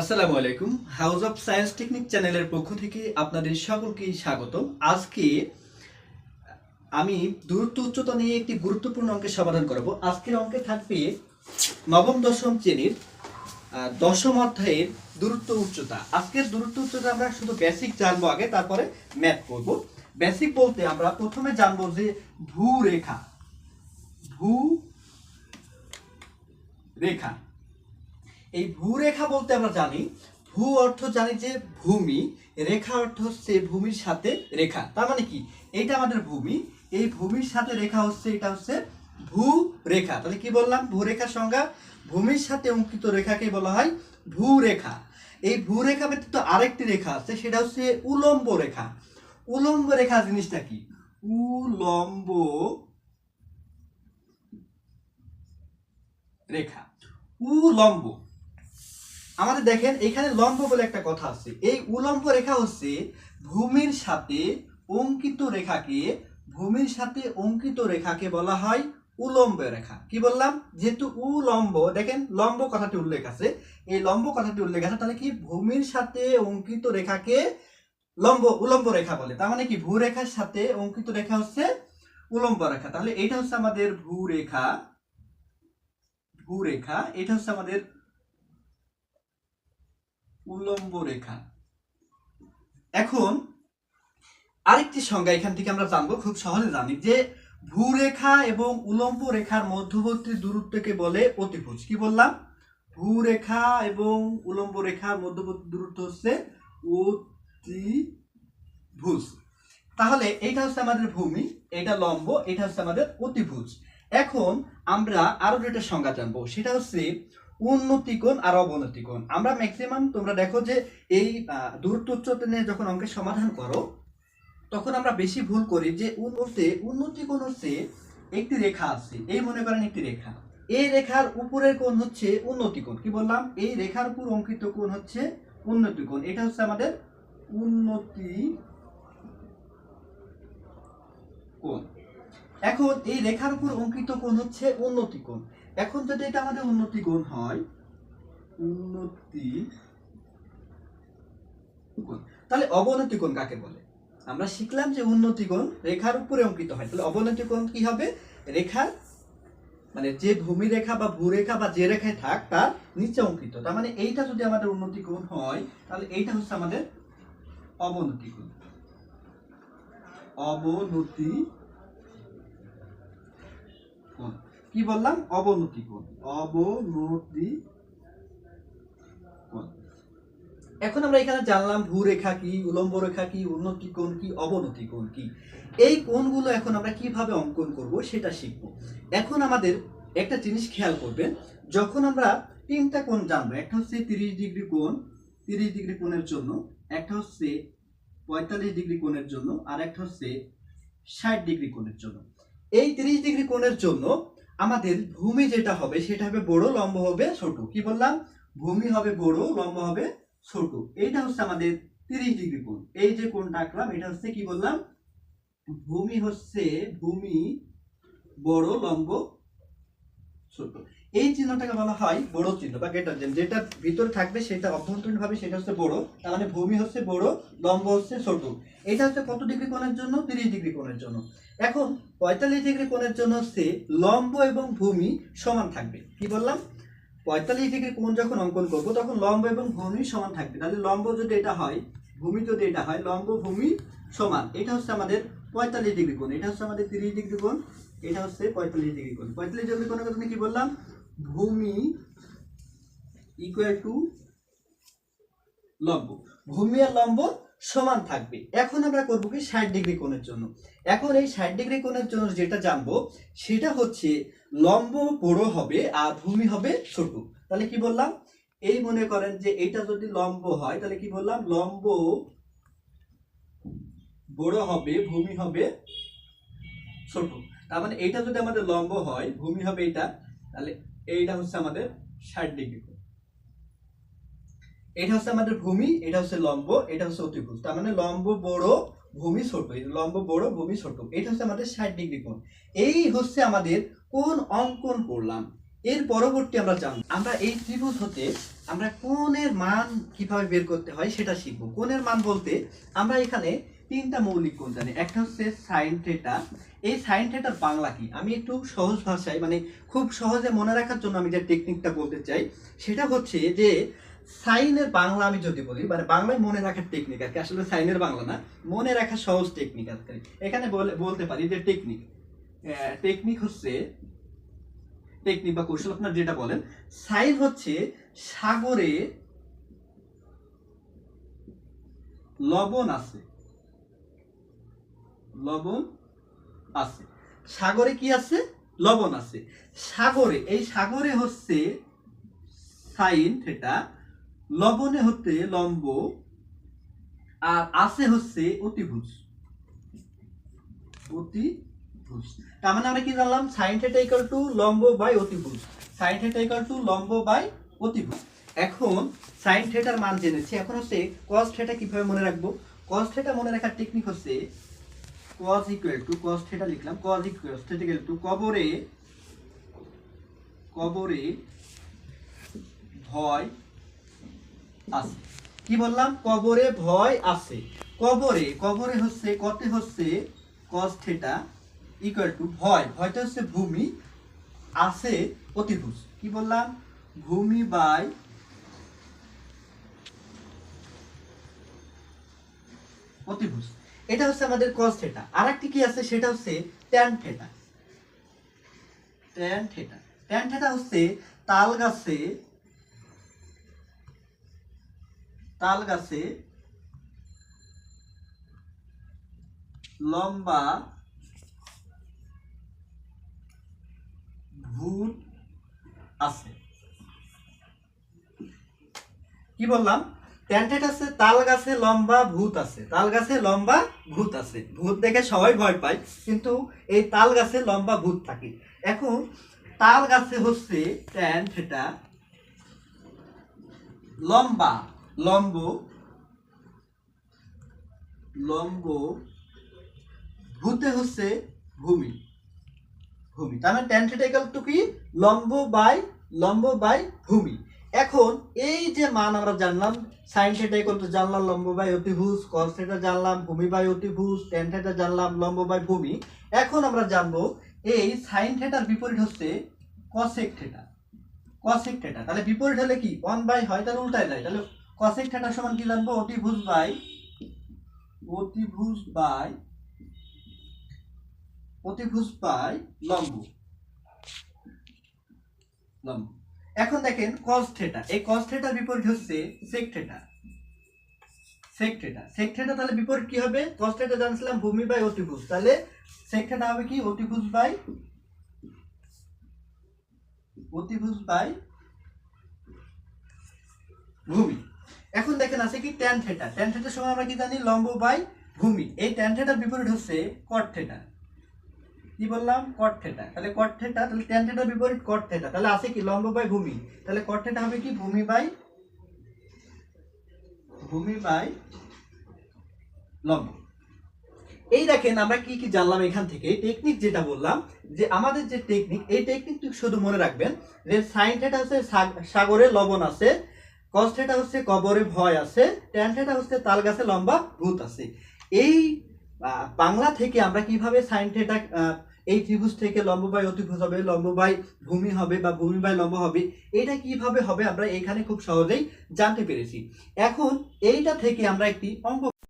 আসসালামু আলাইকুম। House of science technique চ্যানেলের পক্ষ থেকে আপনাদের সকলকে স্বাগত। আজকে আমি দূরত্ব উচ্চতা নিয়ে একটি গুরুত্বপূর্ণ অঙ্কের সমাধান করব। আজকের অঙ্কে থাকবে নবম, দশম শ্রেণির দশম অধ্যায়ের দূরত্ব উচ্চতা। আজকের দূরত্ব উচ্চতা আমরা শুধু বেসিক জানব আগে, তারপরে ম্যাথ করব। বেসিক বলতে আমরা প্রথমে জানব যে ভূ রেখা ভূ রেখা এই ভূরেখা বলতে আমরা জানি, ভূ অর্থ জানি যে ভূমি, রেখা অর্থ হচ্ছে ভূমির সাথে রেখা। তার মানে কি? এইটা আমাদের ভূমি, এই ভূমির সাথে রেখা হচ্ছে, এটা হচ্ছে ভূ রেখা তাহলে কি বললাম? ভূরেখার সংজ্ঞা, ভূমির সাথে অঙ্কিত রেখাকে বলা হয় ভূরেখা। এই ভূরেখা ব্যতীত আরেকটি রেখা আছে, সেটা হচ্ছে উলম্ব রেখা। উলম্ব রেখা জিনিসটা কি? উলম্ব রেখা। উলম্ব। আমাদের দেখেন, এখানে লম্ব বলে একটা কথা আছে। এই উলম্ব রেখা হচ্ছে ভূমির সাথে অঙ্কিত রেখাকে, ভূমির সাথে অঙ্কিত রেখাকে বলা হয় উলম্ব রেখা। কি বললাম? যেহেতু উলম্ব, দেখেন, লম্ব কথাটি উল্লেখ আছে। এই লম্ব কথাটি উল্লেখ আছে, তাহলে কি ভূমির সাথে অঙ্কিত রেখাকে লম্ব, উলম্ব রেখা বলে। তার মানে কি? ভূরেখার সাথে অঙ্কিত রেখা হচ্ছে উলম্ব রেখা। তাহলে এটা হচ্ছে আমাদের ভূরেখা ভূরেখা এটা হচ্ছে আমাদের উলম্ব রেখা। এখন আরেকটি সংজ্ঞা, এখান থেকে আমরা জানব, খুব সহজে জানি, যে ভূরেখা এবং উলম্ব রেখার মধ্যবর্তী দূরত্বকে বলে অতিভুজ। কি বললাম? ভূরেখা এবং উলম্ব রেখার মধ্যবর্তী দূরত্ব হচ্ছে অতিভুজ। তাহলে এইটা হচ্ছে আমাদের ভূমি, এটা লম্ব, এটা হচ্ছে আমাদের অতিভুজ। এখন আমরা আরও যেটা সংজ্ঞা জানব, সেটা হচ্ছে উন্নতি কোণ আর অবনতি কোণ আমরা ম্যাক্সিমাম তোমরা দেখো যে এই উচ্চতা নিয়ে যখন অঙ্কের সমাধান করো, তখন আমরা বেশি ভুল করি যে উন্নতি উন্নতি কোণ হচ্ছে একটি রেখা আছে, এই মনে করেন একটি রেখা। এই রেখার উপরের কোণ হচ্ছে উন্নতি কোণ কি বললাম? এই রেখার উপর অঙ্কিত কোণ হচ্ছে উন্নতি কোণ এটা হচ্ছে আমাদের উন্নতি কোণ এখন এই রেখার উপর অঙ্কিত কোণ হচ্ছে উন্নতি কোণ এখন যদি এটা আমাদের উন্নতি গুণ হয়, উন্নতি কোণ তাহলে অবনতি কোণ কাকে বলে? আমরা শিখলাম যে উন্নতি কোণ রেখার উপরে অঙ্কিত হয়। তাহলে অবনতি কোণ কি হবে? রেখার মানে যে ভূমি রেখা বা ভূরেখা বা যে রেখায় থাক, তার নিচে অঙ্কিত। তার মানে এইটা যদি আমাদের উন্নতি কোণ হয়, তাহলে এইটা হচ্ছে আমাদের অবনতি কোণ অবনতি কোণ কি বললাম? অবনতি কোণ। অবনতি এখন আমরা এখানে জানলাম ভূরেখা কি, উলম্ব রেখা কি, উন্নতি কোণ কি, অবনতি কোণ কি। এই কোণগুলো এখন আমরা কীভাবে অঙ্কন করব সেটা শিখব। এখন আমাদের একটা জিনিস খেয়াল করবেন, যখন আমরা তিনটা কোণ জানব, একটা হচ্ছে তিরিশ ডিগ্রি কোণ, তিরিশ ডিগ্রি কোণের জন্য, একটা হচ্ছে পঁয়তাল্লিশ ডিগ্রি কোণের জন্য, আর একটা হচ্ছে ষাট ডিগ্রি কোণের জন্য। এই তিরিশ ডিগ্রি কোণের জন্য আমাদের ভূমি যেটা হবে, সেটা হবে বড়, লম্ব হবে ছোট। কি বললাম? ভূমি হবে বড়, লম্ব হবে ছোট। এইটা হচ্ছে আমাদের তিরিশ ডিগ্রি কোণ। এই যে কোণটা আঁকলাম, এটা হচ্ছে কি বললাম? ভূমি হচ্ছে ভূমি বড়, লম্ব ছোট। এই চিহ্নটাকে বলা হয় বড় চিহ্ন বা গেটার চিহ্ন। যেটা ভিতরে থাকবে সেটা অভ্যন্তরীণ ভাবে সেটা হচ্ছে বড় তার মানে ভূমি হচ্ছে বড়, লম্ব হচ্ছে ছোট। এটা হচ্ছে কত ডিগ্রি কোণের জন্য? তিরিশ ডিগ্রি কোণের জন্য। এখন পঁয়তাল্লিশ ডিগ্রি কোণের জন্য হচ্ছে লম্ব এবং ভূমি সমান থাকবে। কি বললাম? পঁয়তাল্লিশ ডিগ্রি কোণ যখন অঙ্কন করব, তখন লম্ব এবং ভূমি সমান থাকবে। তাহলে লম্ব যদি এটা হয়, ভূমি যদি এটা হয়, লম্ব ভূমি সমান। এটা হচ্ছে আমাদের পঁয়তাল্লিশ ডিগ্রি কোণ। এটা হচ্ছে আমাদের তিরিশ ডিগ্রি কোণ। এটা হচ্ছে পঁয়তাল্লিশ ডিগ্রি কোণ। পঁয়তাল্লিশ ডিগ্রি কোণের কথা কি বললাম? ভূমি ইকুয়াল টু লম্ব। ভূমি আর লম্ব সমান থাকবে। এখন আমরা করব কি ষাট ডিগ্রি কোণের জন্য। এখন এই ষাট ডিগ্রি কোণের জন্য যেটা জানব, সেটা হচ্ছে লম্ব বড় হবে আর ভূমি হবে ছোট। তাহলে কি বললাম? এই মনে করেন যে এটা যদি লম্ব হয়, তাহলে কি বললাম? লম্ব বড় হবে, ভূমি হবে ছোট। তার মানে এইটা যদি আমাদের লম্ব হয়, ভূমি হবে এটা তাহলে এইটা হচ্ছে আমাদের ষাট ডিগ্রি কোণ। এটা হচ্ছে আমাদের ভূমি, এটা হচ্ছে লম্ব, এটা হচ্ছে অতিভুজ। তার মানে লম্ব, বড়, ভূমি, ছোট। লম্ব, বড়, ভূমি, ছোট। এটা হচ্ছে আমাদের ষাট ডিগ্রি কোণ। এই হচ্ছে আমাদের কোন অঙ্কন করলাম। এর পরবর্তী আমরা জানব। আমরা এই ত্রিভুজ হতে আমরা কোণের মান কীভাবে বের করতে হয় সেটা শিখব। কোণের মান বলতে আমরা এখানে তিনটা মৌলিক কোণ জানি। একটা হচ্ছে সাইন থিটা এই সাইন থিটার বাংলা কি? আমি একটু সহজ ভাষায় মানে খুব সহজে মনে রাখার জন্য আমি যে টেকনিকটা বলতে চাই, সেটা হচ্ছে যে সাইনের বাংলা আমি যদি বলি মানে বাংলায় মনে রাখার টেকনিক আর কি আসলে সাইনের বাংলা না, মনে রাখার সহজ টেকনিক আর কি এখানে বলে বলতে পারি যে টেকনিক টেকনিক হচ্ছে টেকনিক বা কৌশল আপনার যেটা বলেন সাইন হচ্ছে সাগরে লবণ আছে। লবণ আছে। সাগরে কি আছে? লবণ আছে। সাগরে, এই সাগরে হচ্ছে সাইন থিটা, লবণে হচ্ছে লম্ব, আর আছে হচ্ছে অতিভুজ। অতিভুজ। তার মানে আমরা কি জানলাম? সাইন থিটা ইকুয়াল টু লম্ব বাই অতিভুজ। সাইন থিটা ইকুয়াল টু লম্ব বাই অতিভুজ। এখন সাইন থিটার মান জেনেছি। এখন হচ্ছে cos থেটা কীভাবে মনে রাখব? cos থিটা মনে রাখার টেকনিক হচ্ছে cos equal to cos theta লিখলাম, cos equal theta equal to কবরে কবরে ভয় আছে। কি বললাম? কবরে ভয় আছে। কবরে কবরে হচ্ছে কতে হচ্ছে cos থিটা ইকুয়াল টু ভয়। ভয়টা হচ্ছে ভূমি আছে অতিভুজ। কি বললাম? ভূমি বাই অতিভুজ। এটা হচ্ছে আমাদের cos থিটা আর একটি কি আছে? সেটা হচ্ছে tan theta tan theta tan theta হচ্ছে তাল গাছে তাল গাছে লম্বা ভূত আছে। কি বললাম? ট্যান্টেট আছে, তাল গাছে লম্বা ভূত আছে। তাল গাছে লম্বা ভূত আছে। ভূত দেখে সবাই ভয় পায়, কিন্তু এই তাল গাছে লম্বা ভূত থাকে। এখন তাল গাছে হচ্ছে ট্যান থিটা লম্বা, লম্ব লম্ব ভূতে হচ্ছে ভূমি। ভূমি, তার মানে ট্যান থিটা ইকুয়াল টু কি? লম্ব বাই লম্ব বাই ভূমি। এখন এই যে মান আমরা জানলাম সাইন থিটা ইকুয়াল জানলাম, লম্ব বাই অতিভুজ কস থিটা জানলাম, ভূমি বাই অতিভুজ ট্যান থিটা জানলাম, লম্ব বাই ভূমি। এখন আমরা জানব এই সাইন থেটার বিপরীত হচ্ছে কসেক থিটা কসেক থিটা তাহলে বিপরীত হলে কি? ওয়ান বাই হয়, তাহলে উল্টায় যায়। তাহলে কসেক থিটা সমান কি জানব? অতিভুজ বাই অতিভুজ বাই অতিভুজ বাই লম্ব। লম্ব। এখন দেখেন cos থিটা এই cos থিটার বিপরীত হচ্ছে sec theta sec theta sec theta তাহলে বিপরীত কি হবে? cos থিটা জানছিলাম ভূমি বাই অতিভুজ। তাহলে sec থিটা হবে কি? অতিভুজ বাই অতিভুজ বাই ভূমি। এখন দেখেন আছে কি? ট্যান থেটা ট্যান থিটার সময় আমরা কি জানি? লম্ব বাই ভূমি। এই ট্যান থিটার বিপরীত হচ্ছে কট থিটা কি বললাম? কট থিটা তাহলে কট থিটা তাহলে ট্যান থিটার বিপরীত কট থিটা তাহলে আছে কি? লম্ব বাই ভূমি। তাহলে কট থিটা হবে কি? ভূমি বাই ভূমি বাই লম্ব। এই দেখেন আমরা কি কি জানলাম এখান থেকে? টেকনিক যেটা বললাম, যে আমাদের যে টেকনিক এই টেকনিকটি শুধু মনে রাখবেন যে সাইন থিটা হচ্ছে সাগ- সাগরে লবণ আছে কস থিটা হচ্ছে কবরে ভয় আছে ট্যান থিটা হচ্ছে তাল গাছে লম্বা ভূত আছে। এই বাংলা থেকে আমরা কীভাবে সাইন থিটা এই ত্রিভুজ থেকে লম্ব বাই অতিভুজ হবে লম্ব বাই ভূমি হবে বা ভূমি বাই লম্ব হবে, এটা কীভাবে হবে আমরা এখানে খুব সহজেই জানতে পেরেছি। এখন এইটা থেকে আমরা একটি অঙ্ক